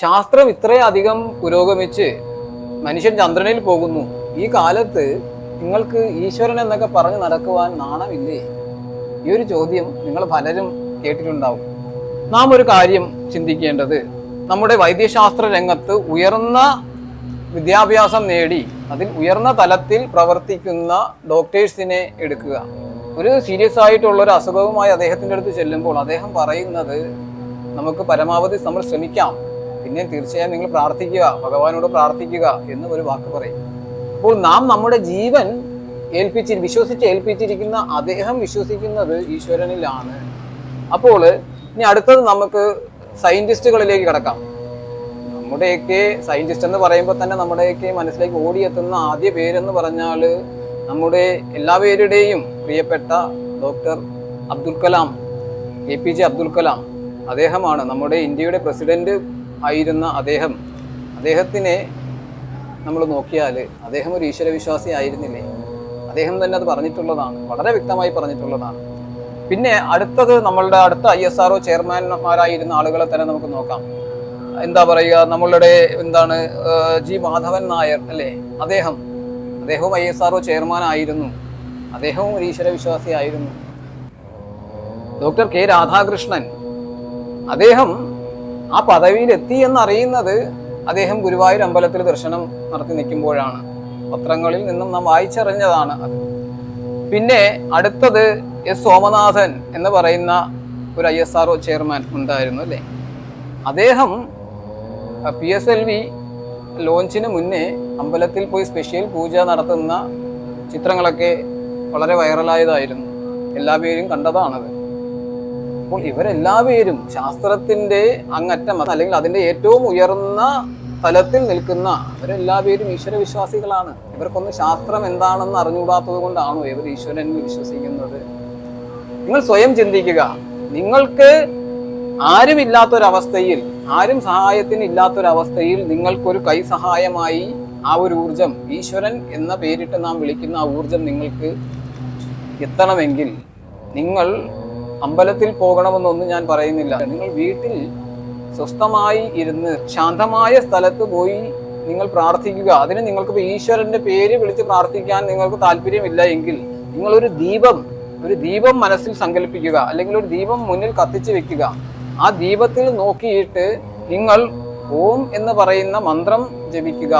ശാസ്ത്രം ഇത്രയധികം പുരോഗമിച്ച് മനുഷ്യൻ ചന്ദ്രനിൽ പോകുന്നു. ഈ കാലത്ത് നിങ്ങൾക്ക് ഈശ്വരൻ എന്നൊക്കെ പറഞ്ഞ് നടക്കുവാൻ നാണമില്ലേ? ഈ ഒരു ചോദ്യം നിങ്ങൾ പലരും കേട്ടിട്ടുണ്ടാവും. നാം ഒരു കാര്യം ചിന്തിക്കേണ്ടത്. നമ്മുടെ വൈദ്യശാസ്ത്ര രംഗത്ത് ഉയർന്ന വിദ്യാഭ്യാസം നേടി അതിൽ ഉയർന്ന തലത്തിൽ പ്രവർത്തിക്കുന്ന ഡോക്ടേഴ്സിനെ എടുക്കുക. ഒരു സീരിയസ് ആയിട്ടുള്ള ഒരു അസുഖവുമായി അദ്ദേഹത്തിന്റെ അടുത്ത് ചെല്ലുമ്പോൾ അദ്ദേഹം പറയുന്നത് നമുക്ക് പരമാവധി നമ്മൾ ശ്രമിക്കാം. പിന്നെ തീർച്ചയായും നിങ്ങൾ പ്രാർത്ഥിക്കുക ഭഗവാനോട് പ്രാർത്ഥിക്കുക എന്ന് ഒരു വാക്ക് പറയും. അപ്പോൾ നാം നമ്മുടെ ജീവൻ ഏൽപ്പിച്ച് വിശ്വസിച്ച് ഏൽപ്പിച്ചിരിക്കുന്ന അദ്ദേഹം വിശ്വസിക്കുന്നത് ഈശ്വരനിലാണ്. അപ്പോൾ ഇനി അടുത്തത് നമുക്ക് സയന്റിസ്റ്റുകളിലേക്ക് കിടക്കാം. നമ്മുടെയൊക്കെ സയന്റിസ്റ്റ് എന്ന് പറയുമ്പോൾ തന്നെ നമ്മുടെയൊക്കെ മനസ്സിലേക്ക് ഓടിയെത്തുന്ന ആദ്യ പേരെന്ന് പറഞ്ഞാൽ നമ്മുടെ എല്ലാവരുടെയും പ്രിയപ്പെട്ട doctor Abdul Kalam A P J Abdul Kalam. അദ്ദേഹമാണ് നമ്മുടെ ഇന്ത്യയുടെ പ്രസിഡന്റ് ആയിരുന്ന അദ്ദേഹം അദ്ദേഹത്തിനെ നമ്മൾ നോക്കിയാൽ അദ്ദേഹം ഒരു ഈശ്വരവിശ്വാസി ആയിരുന്നില്ലേ? അദ്ദേഹം തന്നെ അത് പറഞ്ഞിട്ടുള്ളതാണ് വളരെ വ്യക്തമായി പറഞ്ഞിട്ടുള്ളതാണ്. പിന്നെ അടുത്തത് നമ്മളുടെ അടുത്ത ഐ എസ് ആർ ചെയർമാൻമാരായിരുന്ന ആളുകളെ തന്നെ നമുക്ക് നോക്കാം. എന്താ പറയുക നമ്മളുടെ എന്താണ് ജി മാധവൻ നായർ അല്ലേ? അദ്ദേഹം അദ്ദേഹവും ഐ എസ് ആർ ചെയർമാൻ ആയിരുന്നു അദ്ദേഹവും ഒരു ഈശ്വരവിശ്വാസി ആയിരുന്നു. ഡോക്ടർ കെ രാധാകൃഷ്ണൻ അദ്ദേഹം ആ പദവിയിൽ എത്തി എന്നറിയുന്നത് അദ്ദേഹം ഗുരുവായൂർ അമ്പലത്തിൽ ദർശനം നടത്തി നിൽക്കുമ്പോഴാണ്. പത്രങ്ങളിൽ നിന്നും നാം വായിച്ചറിഞ്ഞതാണ് അത്. പിന്നെ അടുത്തത് എസ് സോമനാഥൻ എന്ന് പറയുന്ന ഒരു ഐ എസ് ആർ ചെയർമാൻ ഉണ്ടായിരുന്നു അല്ലേ? അദ്ദേഹം പി എസ് എൽ വി ലോഞ്ചിന് മുന്നേ അമ്പലത്തിൽ പോയി സ്പെഷ്യൽ പൂജ നടത്തുന്ന ചിത്രങ്ങളൊക്കെ വളരെ വൈറലായതായിരുന്നു. എല്ലാ പേരും കണ്ടതാണത്. അപ്പോൾ ഇവരെല്ലാവരും ശാസ്ത്രത്തിന്റെ അങ്ങറ്റം അല്ലെങ്കിൽ അതിന്റെ ഏറ്റവും ഉയർന്ന തലത്തിൽ നിൽക്കുന്ന ഇവരെല്ലാവരും ഈശ്വര വിശ്വാസികളാണ് ഇവർക്കൊന്ന് ശാസ്ത്രം എന്താണെന്ന് അറിഞ്ഞുകൂടാത്തത് കൊണ്ടാണോ ഇവർ ഈശ്വരനിൽ വിശ്വസിക്കുന്നത്? നിങ്ങൾ സ്വയം ചിന്തിക്കുക. നിങ്ങൾക്ക് ആരും ആരുമില്ലാത്തൊരവസ്ഥയിൽ ആരും സഹായത്തിന് ഇല്ലാത്തൊരവസ്ഥയിൽ നിങ്ങൾക്കൊരു കൈ സഹായമായി ആ ഒരു ഊർജം ഈശ്വരൻ എന്ന പേരിട്ട് നാം വിളിക്കുന്ന ആ ഊർജം നിങ്ങൾക്ക് എത്തണമെങ്കിൽ നിങ്ങൾ അമ്പലത്തിൽ പോകണമെന്നൊന്നും ഞാൻ പറയുന്നില്ല. നിങ്ങൾ വീട്ടിൽ സ്വസ്ഥമായി ഇരുന്ന് ശാന്തമായ സ്ഥലത്ത് പോയി നിങ്ങൾ പ്രാർത്ഥിക്കുക. അതിന് നിങ്ങൾക്ക് ഈശ്വരന്റെ പേര് വിളിച്ച് പ്രാർത്ഥിക്കാൻ നിങ്ങൾക്ക് താല്പര്യമില്ല എങ്കിൽ നിങ്ങൾ ഒരു ദീപം ഒരു ദീപം മനസ്സിൽ സങ്കല്പിക്കുക. അല്ലെങ്കിൽ ഒരു ദീപം മുന്നിൽ കത്തിച്ചു വെക്കുക. ആ ദീപത്തിൽ നോക്കിയിട്ട് നിങ്ങൾ ഓം എന്ന് പറയുന്ന മന്ത്രം ജപിക്കുക.